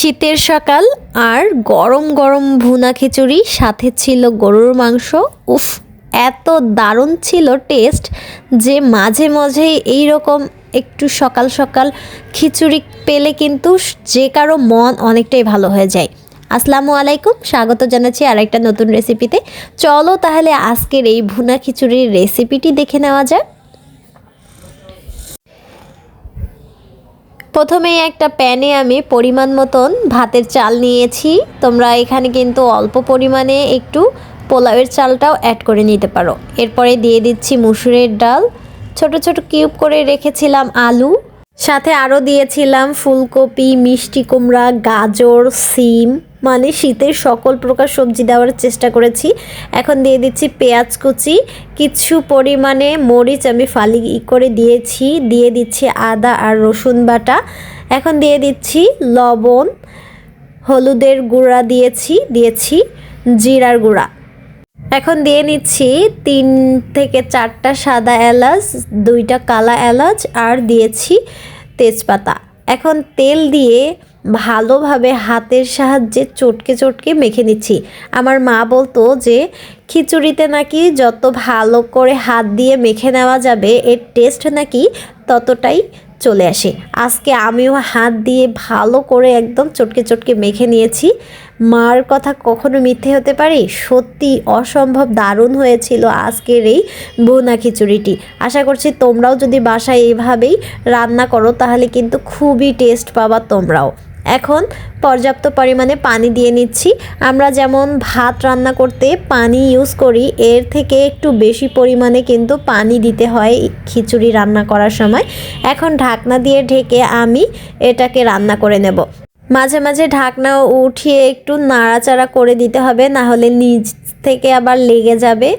শীতের সকাল আর গরম গরম ভুনা খিচুড়ি, সাথে ছিল গরুর মাংস। উফ, এত দারুণ ছিল টেস্ট যে মাঝে মাঝে এই রকম একটু সকাল সকাল খিচুড়ি পেলে কিন্তু যে কারও মন অনেকটাই ভালো হয়ে যায়। আসসালামু আলাইকুম, স্বাগত জানাচ্ছি আরেকটা নতুন রেসিপিতে চলো তাহলে আজকের এই ভুনা খিচুড়ির রেসিপিটি দেখে নেওয়া যাক। প্রথমেই একটা প্যানে আমি পরিমাণ মতন ভাতের চাল নিয়েছি। তোমরা এখানে কিন্তু অল্প পরিমাণে একটু পোলাওয়ের চালটাও অ্যাড করে নিতে পারো। এরপরে দিয়ে দিচ্ছি মুসুরের ডাল। ছোট ছোট কিউব করে রেখেছিলাম আলু। সাথে আরও দিয়েছিলাম ফুলকপি, মিষ্টি কুমড়া, গাজর, সিম। মানে শীতের সকল প্রকার সবজি দেওয়ার চেষ্টা করেছি। এখন দিয়ে দিচ্ছি পেঁয়াজ কুচি। কিছু পরিমাণে মরিচ আমি ফালি করে দিয়েছি। দিয়ে দিচ্ছি আদা আর রসুন বাটা। এখন দিয়ে দিচ্ছি লবণ, হলুদের গুঁড়া দিয়েছি দিয়েছি জিরার গুঁড়া। এখন দিয়ে নিচ্ছি তিন থেকে চারটা সাদা এলাচ, দুইটা কালা এলাচ আর দিয়েছি তেজপাতা। এখন তেল দিয়ে ভালোভাবে হাতের সাহায্যে চটকে চটকে মেখে নিচ্ছি। আমার মা বলতো যে, খিচুড়িতে নাকি যত ভালো করে হাত দিয়ে মেখে নেওয়া যাবে, এর টেস্ট নাকি ততটাই চলে আসে। আজকে আমিও হাত দিয়ে ভালো করে একদম চটকে চটকে মেখে নিয়েছি। মার কথা কখনো মিথ্যে হতে পারে? সত্যি অসম্ভব দারুণ হয়েছিল আজকের এই বোনা খিচুড়িটি। আশা করছি তোমরাও যদি বাসায় এইভাবেই রান্না করো, তাহলে কিন্তু খুবই টেস্ট পাবা তোমরাও। এখন পর্যাপ্ত পরিমাণে পানি দিয়ে নিচ্ছি। আমরা যেমন ভাত রান্না করতে পানি ইউজ করি, এর থেকে একটু বেশি পরিমাণে কিন্তু পানি দিতে হয় খিচুড়ি রান্না করার সময়। এখন ঢাকনা দিয়ে ঢেকে আমি এটাকে রান্না করে নেব। মাঝে মাঝে ঢাকনা উঠিয়ে একটু নাড়াচাড়া করে দিতে হবে না হলে নিচ থেকে আবার লেগে যাবে।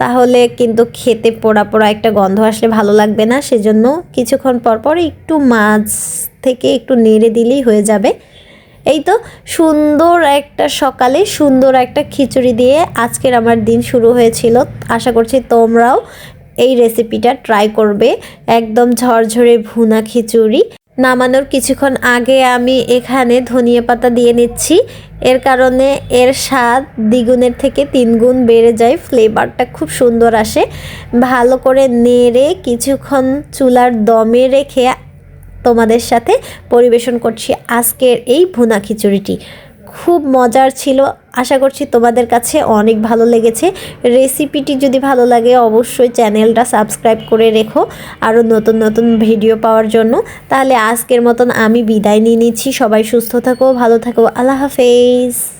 তাহলে কিন্তু খেতে পোড়া পোড়া একটা গন্ধ আসলে ভালো লাগবে না। সেজন্য কিছুক্ষণ পর পর একটু মাছ থেকে একটু নেড়ে দিলেই হয়ে যাবে। এই তো সুন্দর একটা সকালে সুন্দর একটা খিচুড়ি দিয়ে আজকের আমার দিন শুরু হয়েছিল। আশা করছি তোমরাও এই রেসিপিটা ট্রাই করবে। একদম ঝরঝরে ভুনা খিচুড়ি। নামানোর কিছুক্ষণ আগে আমি এখানে ধনিয়া পাতা দিয়ে নিচ্ছি। এর কারণে এর স্বাদ দ্বিগুণের থেকে তিন গুণ বেড়ে যায় ফ্লেভারটা খুব সুন্দর আসে। ভালো করে নেড়ে কিছুক্ষণ চুলার দমে রেখে তোমাদের সাথে পরিবেশন করছি আজকের এই ভুনা খিচুড়িটি। খুব মজার ছিল। আশা করছি তোমাদের কাছে অনেক ভালো লেগেছে। রেসিপিটি যদি ভালো লাগে, অবশ্যই চ্যানেলটা সাবস্ক্রাইব করে রেখো। আরও নতুন নতুন ভিডিও পাওয়ার জন্য। তাহলে আজকের মতন আমি বিদায় নিয়ে নিচ্ছি। সবাই সুস্থ থাকো, ভালো থাকো। আল্লাহ হাফেজ।